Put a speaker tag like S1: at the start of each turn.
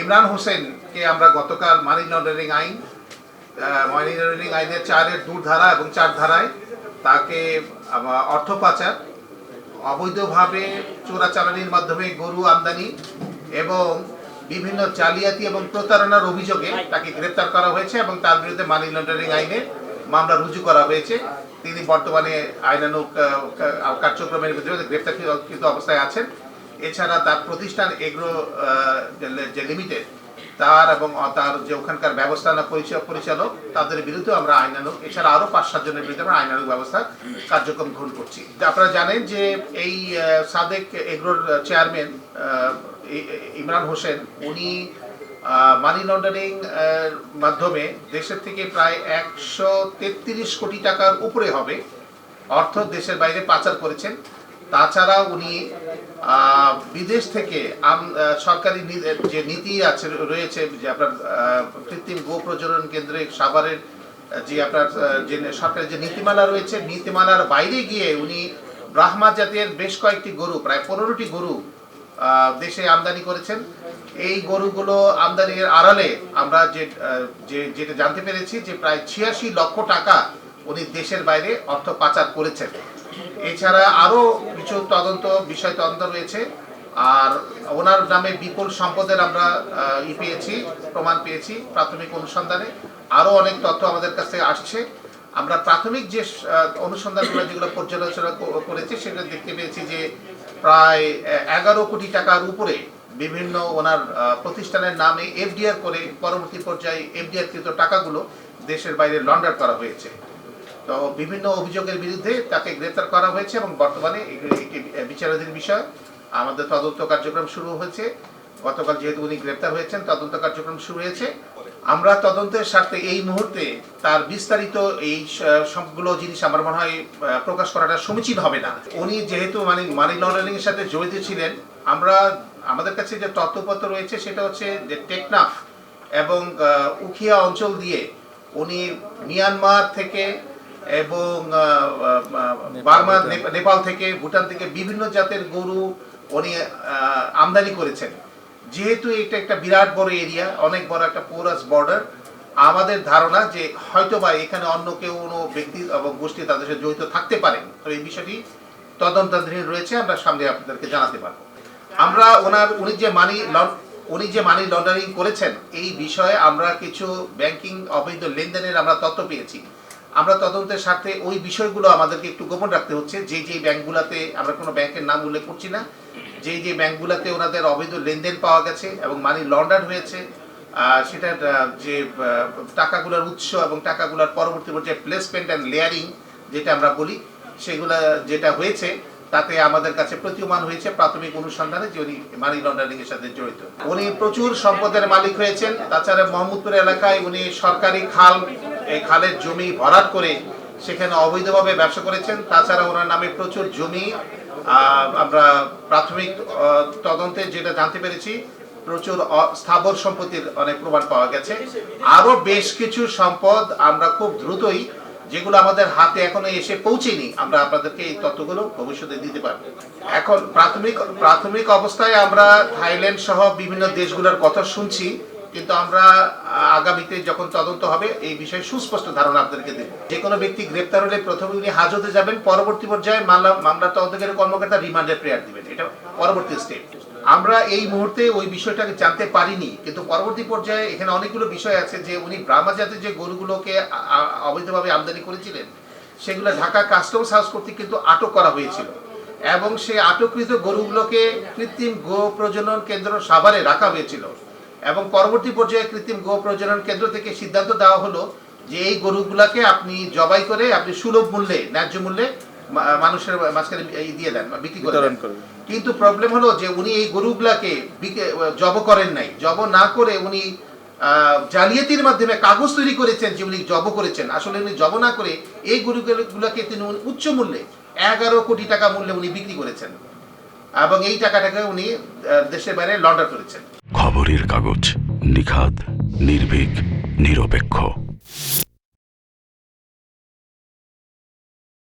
S1: ইমরান হোসেনকে আমরা গতকাল মানি লন্ডারিং আইন মানি লন্ডারিং আইনের চারের দু ধারা এবং চার ধারায় তাকে অর্থ পাচার অবৈধভাবে চোরাচালানির মাধ্যমে গরু আমদানি এবং বিভিন্ন জালিয়াতি এবং প্রতারণার অভিযোগে তাকে গ্রেপ্তার করা হয়েছে এবং তার বিরুদ্ধে মানি লন্ডারিং আইনে মামলা রুজু করা হয়েছে। তিনি বর্তমানে আইনানুগ আহ, কার্যক্রমের ভিতরে গ্রেপ্তারকৃত অবস্থায় আছেন। এছাড়া তার প্রতিষ্ঠান এগ্রো যে- লিমিটেড, তার এবং তার যে ওখানকার ব্যবস্থাপনা পরিচালক, তাদের বিরুদ্ধে আমরা আইনানুগ, এছাড়া আরও পাঁচ সাতজনের বিরুদ্ধে আমরা আইনানুগ ব্যবস্থা কার্যক্রম গ্রহণ করছি। আপনারা জানেন যে এই সাদেক এগ্রোর চেয়ারম্যান ইমরান হোসেন, উনি মানি লন্ডারিং মাধ্যমে দেশের থেকে প্রায় একশো তেত্রিশ কোটি টাকার উপরে হবে, অর্থ দেশের বাইরে পাচার করেছেন। তাছাড়া উনি বিদেশ থেকে সরকারি যে নীতি আছে, রয়েছে, যে আপনার কৃত্রিম গো প্রজনন কেন্দ্রে সাভারের যে আপনার যে সরকারি যে নীতিমালা রয়েছে, নীতিমালার বাইরে গিয়ে উনি ব্রাহ্মা জাতের বেশ কয়েকটি গরু, প্রায় পনেরোটি গরু দেশে আমদানি করেছেন। এই গরুগুলো আমদানির আড়ালে আমরা যে, যেটা জানতে পেরেছি যে প্রায় ছিয়াশি লক্ষ টাকা উনি দেশের বাইরে অর্থ পাচার করেছেন। এছাড়া আরও কিছু তদন্ত, বিষয় তদন্ত রয়েছে। আর ওনার নামে বিপুল সম্পদের আমরা ই পেয়েছি, প্রমাণ পেয়েছি প্রাথমিক অনুসন্ধানে। আরও অনেক তথ্য আমাদের কাছে আসছে। আমরা প্রাথমিক যে অনুসন্ধানগুলো যেগুলো পর্যালোচনা করেছি, সেটা দেখতে পেয়েছি যে প্রায় এগারো কোটি টাকার উপরে বিভিন্ন ওনার প্রতিষ্ঠানের নামে এফডিআর করে পরবর্তী পর্যায়ে এফডিআর কৃত টাকাগুলো দেশের বাইরে লন্ডার করা হয়েছে। তো বিভিন্ন অভিযোগের বিরুদ্ধে তাকে গ্রেপ্তার করা হয়েছে এবং বর্তমানে একটি বিচারাধীন বিষয়। আমাদের তদন্ত কার্যক্রম শুরু হয়েছে। গতকাল যেহেতু উনি গ্রেপ্তার হয়েছেন, তদন্ত কার্যক্রম শুরু হয়েছে। আমরা তদন্তের স্বার্থে এই মুহূর্তে তার বিস্তারিত এই সবগুলো জিনিস আমার মনে হয় প্রকাশ করাটা সমীচীন হবে না। উনি যেহেতু মানে মানি লন্ডারিং এর সাথে জড়িত ছিলেন, আমরা, আমাদের কাছে যে তথ্যপত্র রয়েছে সেটা হচ্ছে যে টেকনাফ এবং উখিয়া অঞ্চল দিয়ে উনি মিয়ানমার থেকে এবং বার্মা নেপাল থেকে ভুটান থেকে বিভিন্ন জাতের গরু উনি আমদানি করেছেন। যেহেতু এটা একটা বিরাট বড় এরিয়া অনেক বড় একটা পোরাস বর্ডার আমাদের ধারণা যে হয়তোবা এখানে অন্য কেউ কোনো ব্যক্তি এবং গোষ্ঠী তাদের সাথে জড়িত থাকতে পারেন তো এই বিষয়টি তদন্তাধীন রয়েছে আমরা সামনে আপনাদেরকে জানাতে পারব। আমরা ওনার উনি যে মানি উনি যে মানি লন্ডারিং করেছেন এই বিষয়ে আমরা কিছু ব্যাংকিং অবৈধ লেনদেনের আমরা তথ্য পেয়েছি। আমরা তদন্তের সাথে ওই বিষয়গুলো আমাদেরকে একটু গোপন রাখতে হচ্ছে। যে যে ব্যাংকগুলোতে আমরা কোনো ব্যাংকের নাম উল্লেখ করছি না, যে যে ব্যাংকগুলোতে ওনাদের অবৈধ লেনদেন পাওয়া গেছে এবং মানি লন্ডার হয়েছে সেটার যে টাকাগুলোর উৎস এবং টাকাগুলোর পরবর্তী পর্যায়ে প্লেসমেন্ট অ্যান্ড লেয়ারিং যেটা আমরা বলি, সেগুলো যেটা হয়েছে তাতে আমাদের কাছে প্রতীয়মান হয়েছে প্রাথমিক অনুসন্ধানে যে উনি মানি লন্ডারিং এর সাথে জড়িত। উনি প্রচুর সম্পদের মালিক হয়েছেন। তাছাড়া মোহাম্মদপুর এলাকায় উনি সরকারি খাল, এই খালের জমি ভরাট করে সেখানে অবৈধভাবে ব্যবসা করেছেন। তাছাড়া ওনার নামে প্রচুর জমি আমরা প্রাথমিক তদন্তে যেটা জানতে পেরেছি, প্রচুর স্থাবর সম্পত্তির অনেক প্রমাণ পাওয়া গেছে। আরও বেশ কিছু সম্পদ আমরা খুব দ্রুতই যেগুলো আমাদের হাতে এখনও এসে পৌঁছেনি, আমরা আপনাদেরকে এই তথ্যগুলো ভবিষ্যতে দিতে পারব। এখন প্রাথমিক প্রাথমিক অবস্থায় আমরা থাইল্যান্ড সহ বিভিন্ন দেশগুলোর কথা শুনছি, কিন্তু আমরা আগামীতে যখন তদন্ত হবে, এই বিষয়ে সুস্পষ্ট ধারণা আপনাদেরকে দেব। যে কোনো ব্যক্তি গ্রেপ্তার হলে প্রথমে উনি হাজতে যাবেন, পরবর্তী পর্যায়ে মামলা মামলা তদন্তকারী কর্মকর্তা রিমান্ডের প্রেয়ার দিবেন। এটা পরবর্তী স্টেপ। আমরা এই মুহূর্তে ওই বিষয়টাকে জানতে পারিনি, কিন্তু পরবর্তী পর্যায়ে এখানে অনেকগুলো বিষয় আছে যে উনি ব্রাহ্মা জাতের যে গরুগুলোকে অবৈধভাবে আমদানি করেছিলেন, সেগুলো ঢাকা কাস্টমস হাউস কর্তৃক কিন্তু আটক করা হয়েছিল এবং সেই আটককৃত গরুগুলোকে কৃত্রিম গো প্রজনন কেন্দ্র সাভারে রাখা হয়েছিল এবং পরবর্তী পর্যায়ে কৃত্রিম গো প্রজনন কেন্দ্র থেকে সিদ্ধান্ত দেওয়া হলো যে এই গরুগুলাকে আপনি জবাই করে আপনি সুলভ মূল্যে, ন্যায্য মূল্যে মানুষের মাঝখানে এই দিয়ে দেন বা বিক্রি করে দেন।
S2: করবেন।
S1: কিন্তু প্রবলেম হলো যে উনি এই গরুগুলাকে বিকে- জব করেন নাই। জব না করে উনি জালিয়াতির মাধ্যমে কাগজ তৈরি করেছেন যে উনি জব করেছেন। আসলে উনি জব না করে এই গরুগুলোকে তিনি উচ্চ মূল্যে এগারো কোটি টাকা মূল্যে উনি বিক্রি করেছেন। এবং এই টাকাটাকে উনি দেশের বাইরে লন্ডার করেছেন।
S3: খবরের কাগজ নিখাদ নির্ভীক নিরপেক্ষ।